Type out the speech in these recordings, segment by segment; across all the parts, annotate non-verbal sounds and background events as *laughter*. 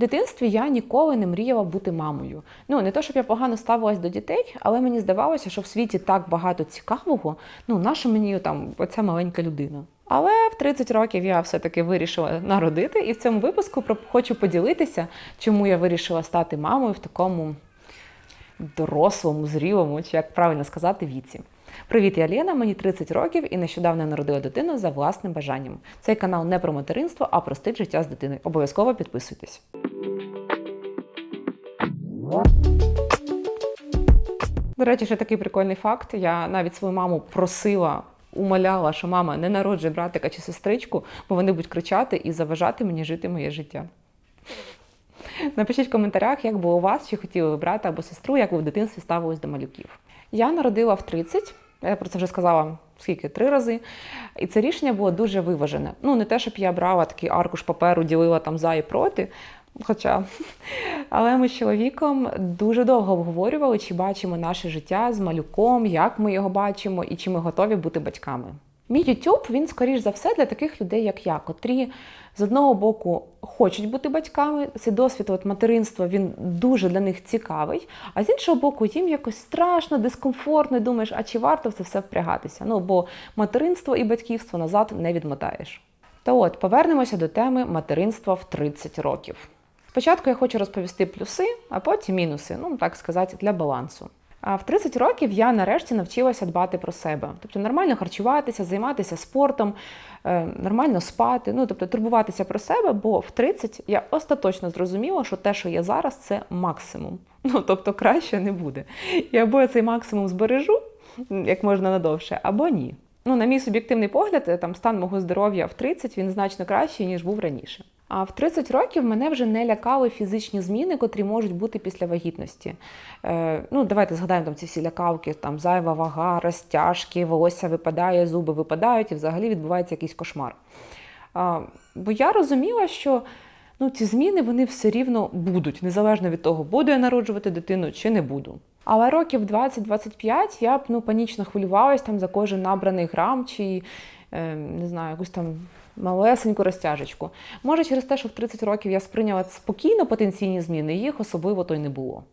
В дитинстві я ніколи не мріяла бути мамою. Ну не то, щоб я погано ставилась до дітей, але мені здавалося, що в світі так багато цікавого. Ну, наша мені там оця маленька людина. Але в 30 років я все-таки вирішила народити, і в цьому випуску хочу поділитися, чому я вирішила стати мамою в такому дорослому, зрілому, чи як правильно сказати, віці. Привіт, я Лена, мені 30 років і нещодавно народила дитину за власним бажанням. Цей канал не про материнство, а про стиль життя з дитиною. Обов'язково підписуйтесь. До речі, ще такий прикольний факт. Я навіть свою маму просила, умоляла, що мама не народжує братика чи сестричку, бо вони будуть кричати і заважати мені жити моє життя. Напишіть в коментарях, як було у вас, чи хотіли ви брата або сестру, як ви в дитинстві ставились до малюків. Я народила в 30, я про це вже сказала скільки три рази. І це рішення було дуже виважене. Ну, не те, щоб я брала такий аркуш паперу, ділила там за і проти. Хоча, *laughs* але ми з чоловіком дуже довго обговорювали, чи бачимо наше життя з малюком, як ми його бачимо і чи ми готові бути батьками. Мій YouTube, він, скоріш за все, для таких людей, як я, котрі з одного боку хочуть бути батьками. Цей досвід от, материнства він дуже для них цікавий, а з іншого боку, їм якось страшно, дискомфортно, і думаєш, а чи варто в це все впрягатися? Ну, бо материнство і батьківство назад не відмотаєш. Та от повернемося до теми материнства в 30 років. Спочатку я хочу розповісти плюси, а потім мінуси, ну так сказати, для балансу. А в 30 років я нарешті навчилася дбати про себе, тобто нормально харчуватися, займатися спортом, е, нормально спати, ну тобто турбуватися про себе, бо в 30 я остаточно зрозуміла, що те, що є зараз, це максимум. *laughs* Ну тобто краще не буде. І або я цей максимум збережу як можна надовше, або ні. Ну, на мій суб'єктивний погляд, е, там стан мого здоров'я в 30 він значно кращий, ніж був раніше. А в 30 років мене вже не лякали фізичні зміни, котрі можуть бути після вагітності. Е, ну, давайте згадаємо там ці всі лякавки, там зайва вага, розтяжки, волосся випадає, зуби випадають, і взагалі відбувається якийсь кошмар. А, бо я розуміла, що ну, ці зміни вони все рівно будуть, незалежно від того, буду я народжувати дитину чи не буду. Але років 20-25 я б ну, панічно хвилювалась там за кожен набраний грам чи е, не знаю, якусь там малесеньку розтяжечку. Може, через те, що в 30 років я сприйняла спокійно потенційні зміни, їх особливо то й не було.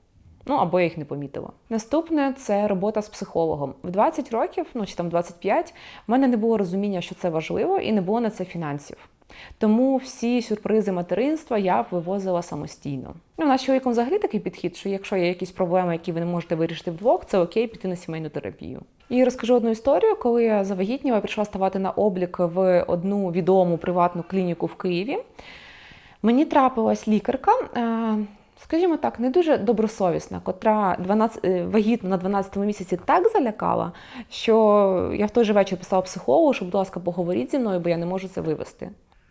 Ну або я їх не помітила. Наступне це робота з психологом. В 20 років, ну чи там 25, в мене не було розуміння, що це важливо, і не було на це фінансів. Тому всі сюрпризи материнства я вивозила самостійно. Ну, у нас чоловіком взагалі такий підхід, що якщо є якісь проблеми, які ви не можете вирішити вдвох, це окей піти на сімейну терапію. І розкажу одну історію, коли я завагітніла, прийшла ставати на облік в одну відому приватну клініку в Києві. Мені трапилась лікарка. е, Скажімо так, не дуже добросовісна, котра 12, е, вагітну на 12-му місяці так залякала, що я в той же вечір писала психологу, що, будь ласка, поговоріть зі мною, бо я не можу це вивести.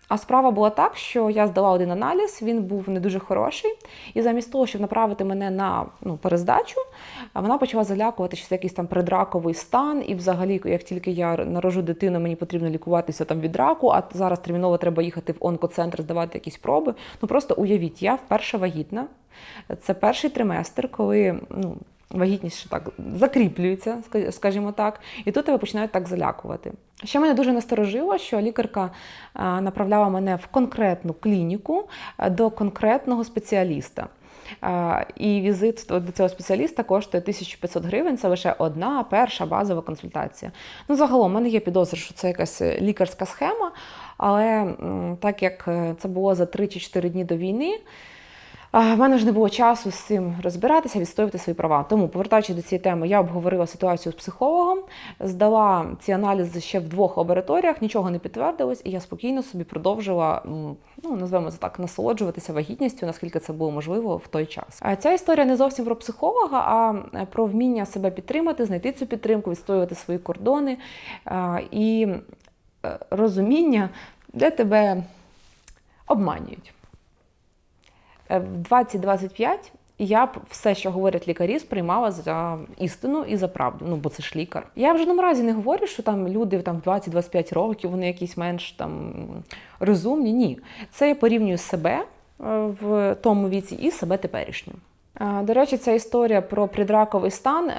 А справа була так, що я здала один аналіз, він був не дуже хороший, і замість того, щоб направити мене на ну, перездачу, вона почала залякувати, що це якийсь там предраковий стан, і взагалі, як тільки я народжу дитину, мені потрібно лікуватися там від раку, а зараз терміново треба їхати в онкоцентр, здавати якісь проби. Ну просто уявіть, я вперше вагітна. Це перший триместр, коли ну, вагітність ще так закріплюється, скажімо так, і тут тебе починають так залякувати. Ще мене дуже насторожило, що лікарка направляла мене в конкретну клініку до конкретного спеціаліста. І візит до цього спеціаліста коштує 1500 гривень. Це лише одна перша базова консультація. Ну, загалом, в мене є підозра, що це якась лікарська схема, але так як е, це було за 3 чи 4 дні до війни. В мене ж не було часу з цим розбиратися, відстоювати свої права. Тому, повертаючись до цієї теми, я обговорила ситуацію з психологом, здала ці аналізи ще в двох лабораторіях, нічого не підтвердилось, і я спокійно собі продовжила, ну назвемо це так, насолоджуватися вагітністю, наскільки це було можливо в той час. Ця історія не зовсім про психолога, а е, про вміння себе підтримати, знайти цю підтримку, відстоювати свої кордони і е, розуміння, де тебе обманюють. Е, В 2025 я б все, що говорять лікарі, сприймала за істину і за правду. Ну, бо це ж лікар. Я в жодному разі не говорю, що там люди там в 20-25 років, вони якісь менш там розумні. Ні. Це я порівнюю себе е, в тому віці і себе теперішню. Е, До речі, ця історія про предраковий стан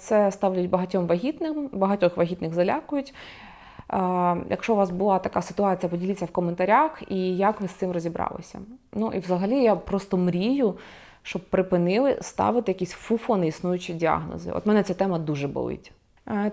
це ставлять багатьом вагітним, багатьох вагітних залякують. Якщо у вас була така ситуація, поділіться в коментарях і як ви з цим розібралися. Ну і взагалі я просто мрію, щоб припинили ставити якісь фуфо неіснуючі діагнози. От мене ця тема дуже болить.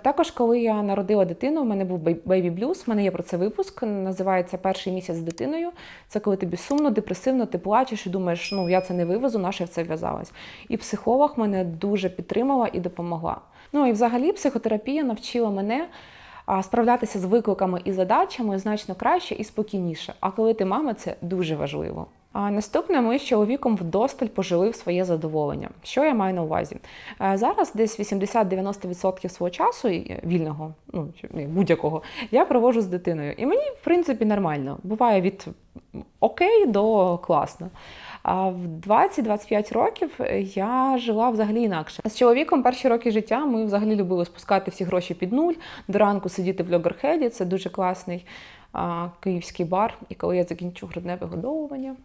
Також, коли я народила дитину, у мене був бейбі блюз. У мене є про це випуск. Називається Перший місяць з дитиною. Це коли тобі сумно, депресивно, ти плачеш і думаєш, ну я це не вивезу, наше в це в'язалась. І психолог мене дуже підтримала і допомогла. Ну і взагалі психотерапія навчила мене справлятися з викликами і задачами значно краще і спокійніше. А коли ти мама, це дуже важливо. А наступне ми з чоловіком вдосталь пожили в своє задоволення. Що я маю на увазі? Е, Зараз десь 80-90% свого часу вільного, ну будь-якого, я проводжу з дитиною. І мені, в принципі, нормально. Буває від окей до класно. А в 20-25 років я жила взагалі інакше. З чоловіком перші роки життя ми взагалі любили спускати всі гроші під нуль, до ранку сидіти в льогерхеді. Це дуже класний а, київський бар. І коли я закінчу грудне вигодовування,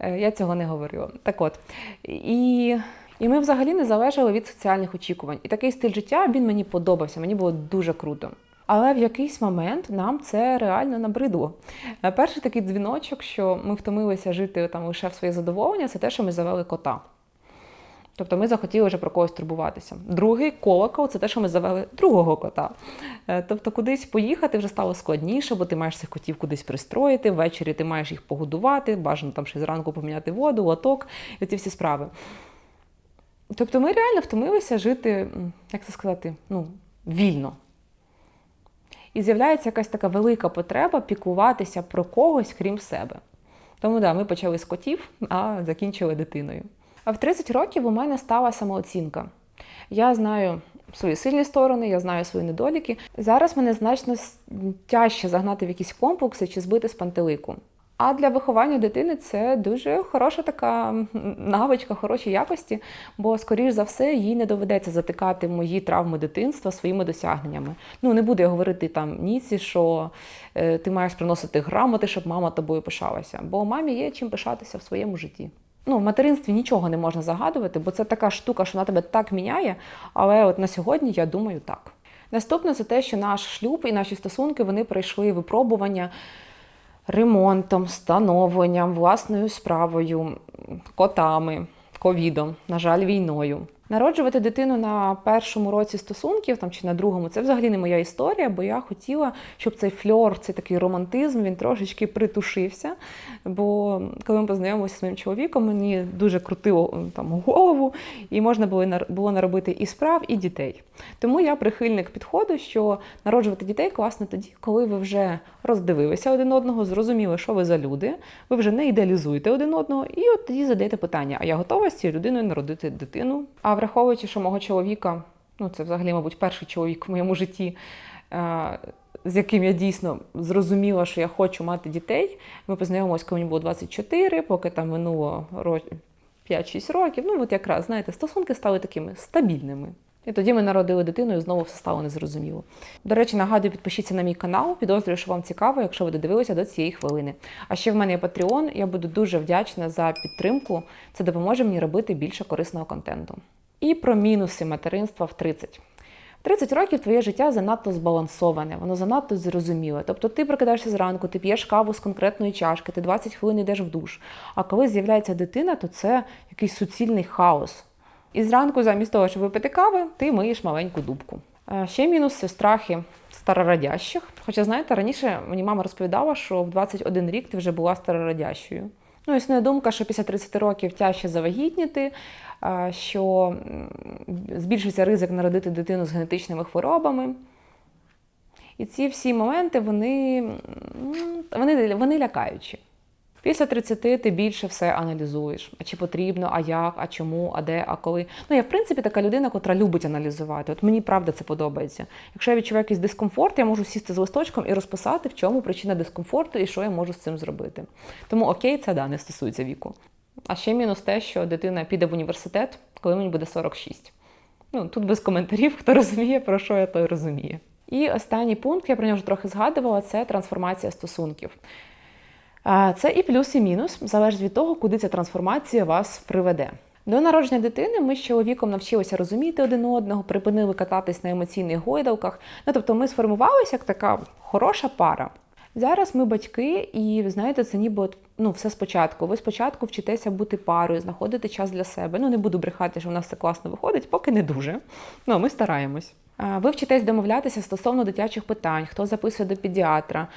е, я цього не говорила. Так от. І і ми взагалі не залежали від соціальних очікувань. І такий стиль життя він мені подобався, мені було дуже круто. Але в якийсь момент нам це реально набридло. Е, Перший такий дзвіночок, що ми втомилися жити там лише в своє задоволення, це те, що ми завели кота. Тобто ми захотіли вже про когось турбуватися. Другий колокол це те, що ми завели другого кота. Е, Тобто, кудись поїхати вже стало складніше, бо ти маєш цих котів кудись пристроїти. Ввечері ти маєш їх погодувати, бажано там ще зранку поміняти воду, лоток і ці всі справи. Тобто ми реально втомилися жити, як це сказати, ну, вільно. І з'являється якась така велика потреба піклуватися про когось, крім себе. Тому да, ми почали з котів, а закінчили дитиною. А в 30 років у мене стала самооцінка. Я знаю свої сильні сторони, я знаю свої недоліки. Зараз мене значно тяжче загнати в якісь комплекси чи збити з пантелику. А для виховання дитини це дуже хороша така навичка, хороші якості, бо, скоріш за все, їй не доведеться затикати мої травми дитинства своїми досягненнями. Ну, не буду я говорити там ніці, що е, ти маєш приносити грамоти, щоб мама тобою пишалася. Бо мамі є чим пишатися в своєму житті. Ну, в материнстві нічого не можна загадувати, бо це така штука, що вона тебе так міняє. Але от на сьогодні я думаю так. Наступне це те, що наш шлюб і наші стосунки вони пройшли випробування ремонтом, становленням, власною справою, котами, ковідом, на жаль, війною. Народжувати дитину на першому році стосунків там чи на другому це взагалі не моя історія, бо я хотіла, щоб цей фльор, цей такий романтизм, він трошечки притушився. Бо коли ми познайомилися з моїм чоловіком, мені дуже крутило там голову, і можна було наробити і справ, і дітей. Тому я прихильник підходу, що народжувати дітей класно тоді, коли ви вже роздивилися один одного, зрозуміли, що ви за люди, ви вже не ідеалізуєте один одного, і от тоді задаєте питання: а я готова з цією людиною народити дитину? А враховуючи, що мого чоловіка, ну це взагалі, мабуть, перший чоловік в моєму житті. е, З яким я дійсно зрозуміла, що я хочу мати дітей. Ми познайомилися, коли мені було 24, поки там минуло 5-6 років. Ну, от якраз, знаєте, стосунки стали такими стабільними. І тоді ми народили дитину, і знову все стало незрозуміло. До речі, нагадую, підпишіться на мій канал. Підозрюю, що вам цікаво, якщо ви додивилися до цієї хвилини. А ще в мене є Patreon, Я буду дуже вдячна за підтримку. Це допоможе мені робити більше корисного контенту. І про мінуси материнства в 30. 30 років твоє життя занадто збалансоване, воно занадто зрозуміле. Тобто ти прокидаєшся зранку, ти п'єш каву з конкретної чашки, ти 20 хвилин йдеш в душ. А коли з'являється дитина, то це якийсь суцільний хаос. І зранку, замість того, щоб випити кави, ти миєш маленьку дубку. Е, Ще мінус страхи старородящих. Хоча, знаєте, раніше мені мама розповідала, що в 21 рік ти вже була старородящою. Ну, існує думка, що після 30 років тяжче завагітніти, що м, збільшується ризик народити дитину з генетичними хворобами. І ці всі моменти вони, вони, вони лякаючі. Після 30 ти більше все аналізуєш. А чи потрібно, а як, а чому, а де, а коли. Ну, я в принципі така людина, котра любить аналізувати. От мені правда це подобається. Якщо я відчуваю якийсь дискомфорт, я можу сісти з листочком і розписати, в чому причина дискомфорту і що я можу з цим зробити. Тому окей, це да, не стосується віку. А ще мінус те, що дитина піде в університет, коли мені буде 46. Ну, тут без коментарів, хто розуміє, про що я той розуміє. І останній пункт, я про нього вже трохи згадувала, це трансформація стосунків. Це і плюс, і мінус, залежить від того, куди ця трансформація вас приведе. До народження дитини ми з чоловіком навчилися розуміти один одного, припинили кататись на емоційних гойдалках. Ну тобто ми сформувалися як така хороша пара. Зараз ми батьки, і ви знаєте, це ніби от, ну, все спочатку. Ви спочатку вчитеся бути парою, знаходити час для себе. Ну не буду брехати, що в нас це класно виходить, поки не дуже. Ну ми стараємось. Ви вчитесь домовлятися стосовно дитячих питань, хто записує до педіатра,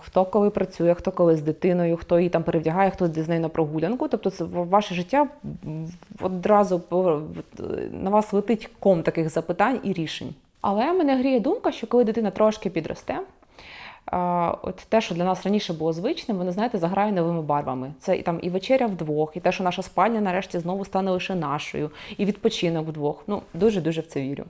хто коли працює, хто коли з дитиною, хто її там перевдягає, хто з нею на прогулянку. Тобто, це ваше життя одразу на вас летить ком таких запитань і рішень. Але мене гріє думка, що коли дитина трошки підросте, от те, що для нас раніше було звичним, воно знаєте, заграє новими барвами. Це і там і вечеря вдвох, і те, що наша спальня нарешті знову стане лише нашою, і відпочинок вдвох. Ну дуже дуже в це вірю.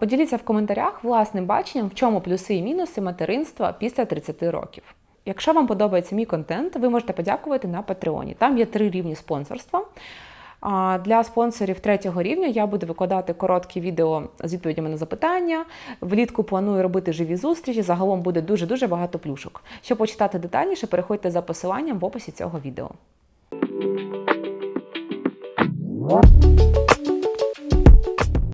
Поділіться в коментарях власним баченням, в чому плюси і мінуси материнства після 30 років. Якщо вам подобається мій контент, ви можете подякувати на Патреоні. Там є три рівні спонсорства. Для спонсорів третього рівня я буду викладати короткі відео з відповідями на запитання. Влітку планую робити живі зустрічі. Загалом буде дуже дуже багато плюшок. Щоб почитати детальніше, переходьте за посиланням в описі цього відео.